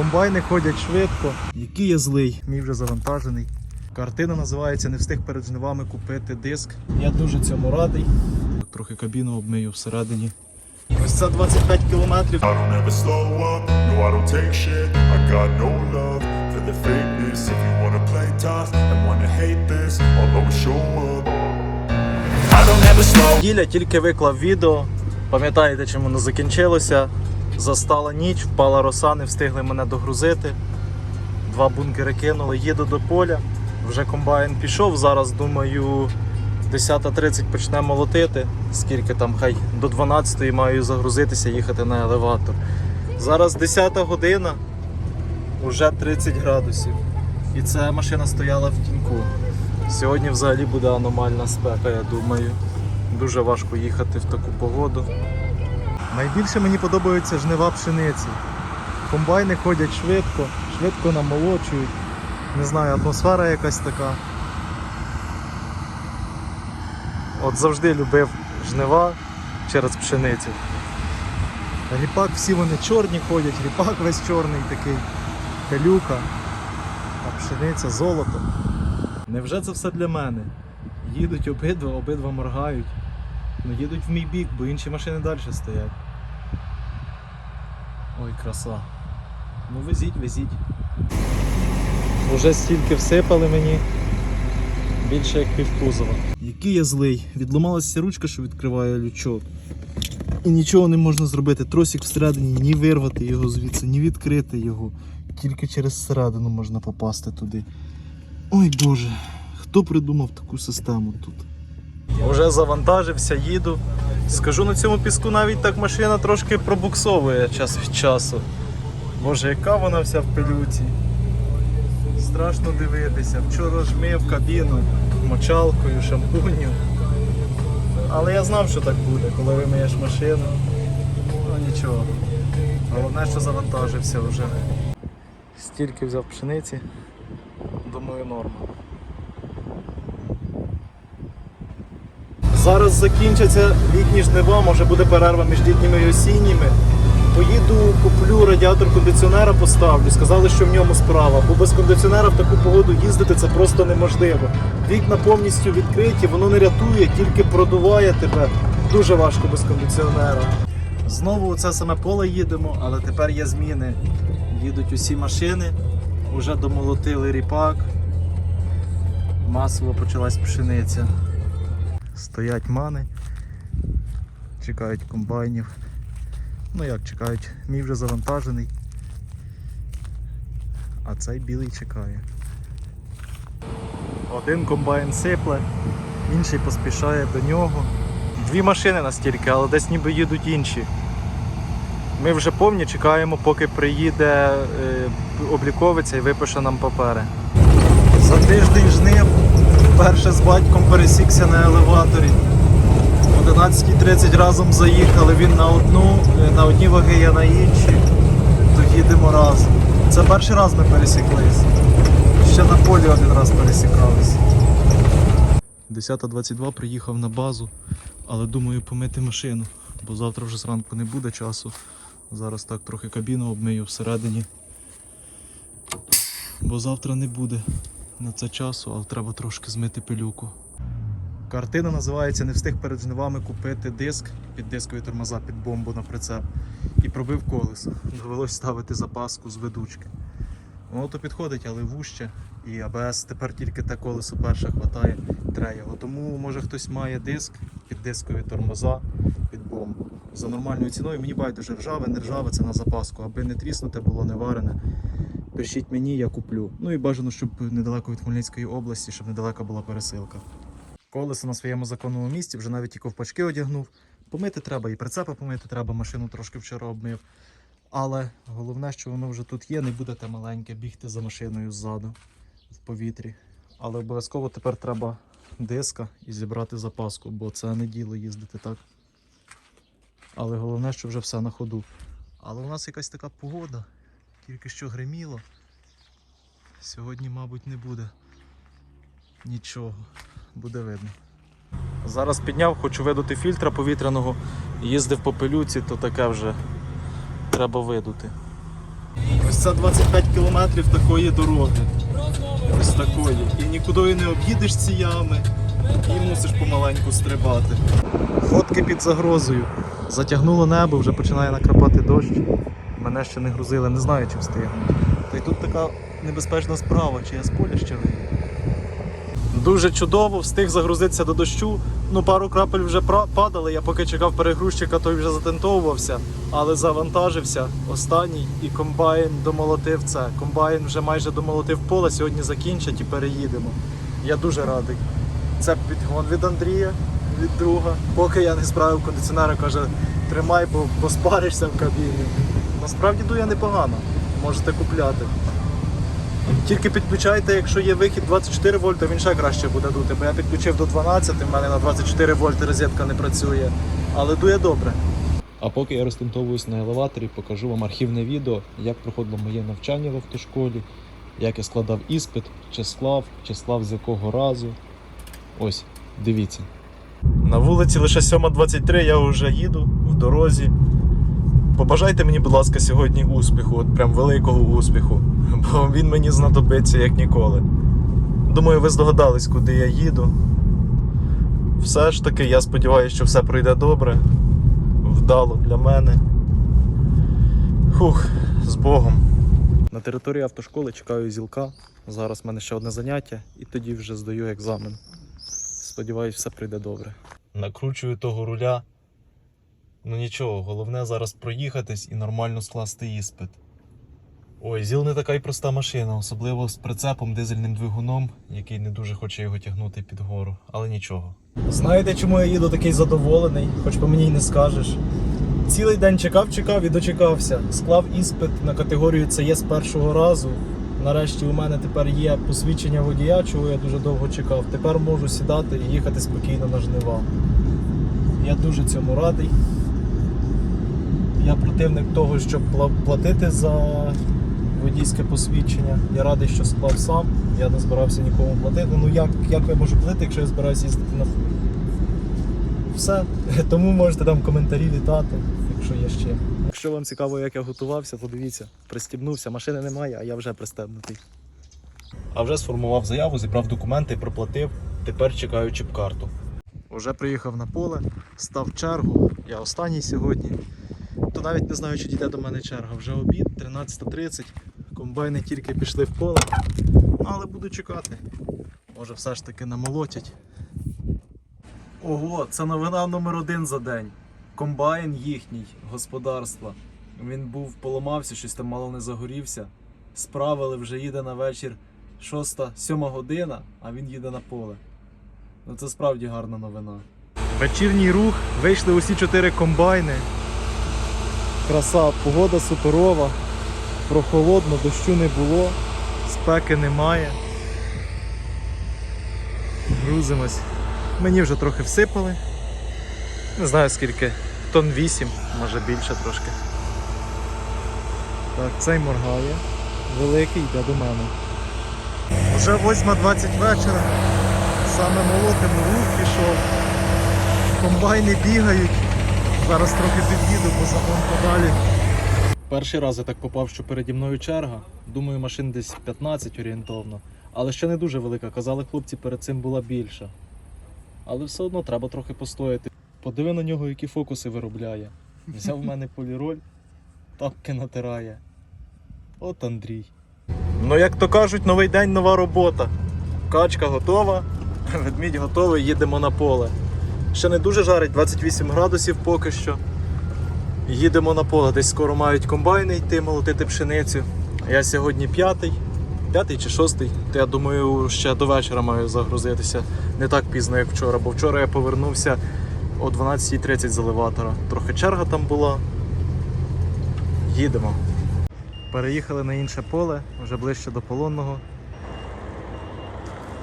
Комбайни ходять швидко. Який я злий, мій вже завантажений. Картина називається Не встиг перед жнивами купити диск. Я дуже цьому радий. Трохи кабіну обмию всередині. Ось це 25 кілометрів. I don't ever slow up, no I don't take shit I got no love for the fakeness If you wanna play tough and wanna hate this I'll always show up I don't ever slow Діля тільки виклав відео. Пам'ятаєте, чим воно закінчилося? Застала ніч, впала роса, не встигли мене догрузити. Два бункери кинули, їду до поля. Вже комбайн пішов. Зараз думаю, 10.30 почне молотити. Скільки там, хай до 12 маю загрузитися, їхати на елеватор. Зараз 10 година, вже 30 градусів. І ця машина стояла в тіньку. Сьогодні взагалі буде аномальна спека, я думаю. Дуже важко їхати в таку погоду. Найбільше мені подобаються жнива пшениці. Комбайни ходять швидко, швидко намолочують. Не знаю, атмосфера якась така. От завжди любив жнива через пшеницю. Ріпак всі вони чорні ходять, ріпак весь чорний такий, пелюка, а пшениця золото. Невже це все для мене? Їдуть обидва, обидва моргають. Ну їдуть в мій бік, бо інші машини далі стоять. Ой, краса. Ну везіть, везіть. Уже стільки всипали мені. Більше як півкузова. Який я злий. Відламалася ручка, що відкриває лючок. І нічого не можна зробити. Тросик всередині, ні вирвати його звідси, ні відкрити його. Тільки через середину можна попасти туди. Ой Боже, хто придумав таку систему тут? Вже завантажився, їду. Скажу на цьому піску навіть так машина трошки пробуксовує час від часу. Боже, яка вона вся в пилюці. Страшно дивитися. Вчора ж мив кабіну мочалкою, шампунью. Але я знав, що так буде, коли вимиєш машину. Ну нічого. Головне, що завантажився вже. Стільки взяв пшениці. Думаю, норма. Зараз закінчаться літні жнива, може буде перерва між літніми і осінніми. Поїду, куплю радіатор кондиціонера, поставлю. Сказали, що в ньому справа, бо без кондиціонера в таку погоду їздити це просто неможливо. Вікна повністю відкриті, воно не рятує, тільки продуває тебе. Дуже важко без кондиціонера. Знову у це саме поле їдемо, але тепер є зміни. Їдуть усі машини, вже домолотили ріпак. Масово почалась пшениця. Стоять мани, чекають комбайнів. Ну як чекають, мій вже завантажений. А цей білий чекає. Один комбайн сипле, інший поспішає до нього. Дві машини настільки, але десь ніби їдуть інші. Ми вже повні чекаємо, поки приїде е, обліковиця і випише нам папери. За тиждень жнив вперше з батьком пересікся на елеваторі. О 11.30 разом заїхали, він на одну, е, на одні ваги, я на інші. То їдемо разом. Це перший раз ми пересіклись. Ще на полі один раз пересікались. 10.22 приїхав на базу, але думаю помити машину, бо завтра вже зранку не буде часу. Зараз так трохи кабіну обмию всередині. Бо завтра не буде на це часу, але треба трошки змити пилюку. Картина називається Не встиг перед жнивами купити диск під дискові тормоза під бомбу на прицеп і пробив колесо. Довелось ставити запаску з ведучки. Воно то підходить, але вужче. І АБС тепер тільки те колесо перше хватає, тре його. Тому може хтось має диск під дискові тормоза під бомбу. За нормальною ціною мені байдуже ржаве, не ржаве, це на запаску, аби не тріснуте було, не варене. Пишіть мені, я куплю. Ну і бажано, щоб недалеко від Хмельницької області, щоб недалеко була пересилка. Колесо на своєму законному місці, вже навіть і ковпачки одягнув. Помити треба, і прицепа помити треба, машину трошки вчора обмив. Але головне, що воно вже тут є, не будете маленьке бігти за машиною ззаду в повітрі. Але обов'язково тепер треба диска і зібрати запаску, бо це не діло їздити так. Але головне, що вже все на ходу. Але у нас якась така погода, тільки що гриміло. Сьогодні, мабуть, не буде нічого, буде видно. Зараз підняв, хочу видути фільтра повітряного. Їздив по пилюці, то таке вже треба видути. Ось це 25 кілометрів такої дороги. Ось такої. І нікуди не об'їдеш ці ями, і мусиш помаленьку стрибати. Фотки під загрозою. Затягнуло небо, вже починає накрапати дощ. Мене ще не грузили, не знаю, чи встигну. Та й тут така небезпечна справа, чи я з поля ще вийду. Дуже чудово, встиг загрузитися до дощу. Ну, пару крапель вже падали. Я поки чекав перегрузчика, той вже затентовувався, але завантажився останній і комбайн домолотив це. Комбайн вже майже домолотив поле, сьогодні закінчать і переїдемо. Я дуже радий. Це підгон від Андрія, від друга. Поки я не справив кондиціонера, каже, тримай, бо, бо спаришся в кабіні. Насправді дує непогано, можете купляти. Тільки підключайте, якщо є вихід 24 вольта, він ще краще буде дути, бо я підключив до 12, в мене на 24 вольти розетка не працює, але дує добре. А поки я розтентовуюсь на елеваторі, покажу вам архівне відео, як проходило моє навчання в автошколі, як я складав іспит, чи склав, чи склав з якого разу. Ось, дивіться. На вулиці лише 7.23, я вже їду в дорозі. Побажайте мені, будь ласка, сьогодні успіху, от прям великого успіху, бо він мені знадобиться як ніколи. Думаю, ви здогадались, куди я їду. Все ж таки, я сподіваюся, що все пройде добре, вдало для мене. Хух, з Богом. На території автошколи чекаю зілка. Зараз в мене ще одне заняття, і тоді вже здаю екзамен. Сподіваюсь, все пройде добре. Накручую того руля. Ну нічого, головне зараз проїхатись і нормально скласти іспит. Ой, ЗІЛ не така й проста машина, особливо з прицепом, дизельним двигуном, який не дуже хоче його тягнути під гору, але нічого. Знаєте, чому я їду такий задоволений, хоч по мені й не скажеш. Цілий день чекав, чекав і дочекався. Склав іспит на категорію це є з першого разу. Нарешті у мене тепер є посвідчення водія, чого я дуже довго чекав. Тепер можу сідати і їхати спокійно на жнива. Я дуже цьому радий. Я противник того, щоб платити за водійське посвідчення. Я радий, що склав сам. Я не збирався нікому платити. Ну як, як я можу платити, якщо я збираюся їздити на фурі? Все. Тому можете там коментарі вітати, якщо є ще. Якщо вам цікаво, як я готувався, то дивіться, пристібнувся, машини немає, а я вже пристебнутий. А вже сформував заяву, зібрав документи, проплатив. Тепер чекаю чіп-карту. Уже приїхав на поле, став чергу. Я останній сьогодні. То навіть не знаю, чи дійде до мене черга. Вже обід, 13.30. Комбайни тільки пішли в поле. Але буду чекати. Може все ж таки намолотять. Ого, це новина номер один за день. Комбайн їхній господарства. Він був поламався, щось там мало не загорівся. Справили, вже їде на вечір 6-7 година, а він їде на поле. Ну це справді гарна новина. Вечірній рух, вийшли усі чотири комбайни. Краса, погода суперова, прохолодно, дощу не було, спеки немає. Грузимось. Мені вже трохи всипали. Не знаю скільки, тонн 8, може більше трошки. Так, цей моргає. Великий йде до мене. Вже 8.20 вечора. Саме молотим рух пішов. Комбайни бігають. Зараз трохи під'їду, бо загон подалі. Перший раз я так попав, що переді мною черга. Думаю, машин десь 15 орієнтовно. Але ще не дуже велика. Казали, хлопці, перед цим була більша. Але все одно треба трохи постояти. Подиви на нього, які фокуси виробляє. Взяв в мене поліроль, тапки натирає. От Андрій. Ну, як то кажуть, новий день, нова робота. Качка готова, ведмідь готовий, їдемо на поле. Ще не дуже жарить, 28 градусів поки що. Їдемо на поле, десь скоро мають комбайни йти, молотити пшеницю. Я сьогодні п'ятий, п'ятий чи шостий, то я думаю, ще до вечора маю загрузитися. Не так пізно, як вчора, бо вчора я повернувся о 12.30 з елеватора. Трохи черга там була. Їдемо. Переїхали на інше поле, вже ближче до полонного.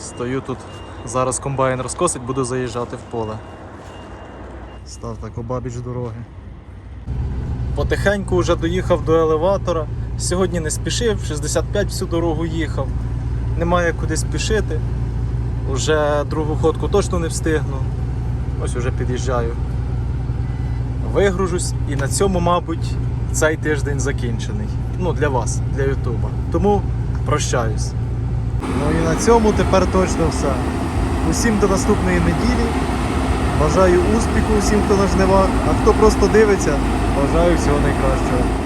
Стою тут. Зараз комбайн розкосить, буду заїжджати в поле. Став так обабіч дороги. Потихеньку вже доїхав до елеватора. Сьогодні не спішив, 65 всю дорогу їхав. Немає куди спішити. Уже другу ходку точно не встигну. Ось уже під'їжджаю. Вигружусь і на цьому, мабуть, цей тиждень закінчений. ну, для вас, для Ютуба. Тому прощаюсь. Ну і на цьому тепер точно все. Усім до наступної неділі. Бажаю успіху усім, хто на жнивах, а хто просто дивиться, бажаю всього найкращого.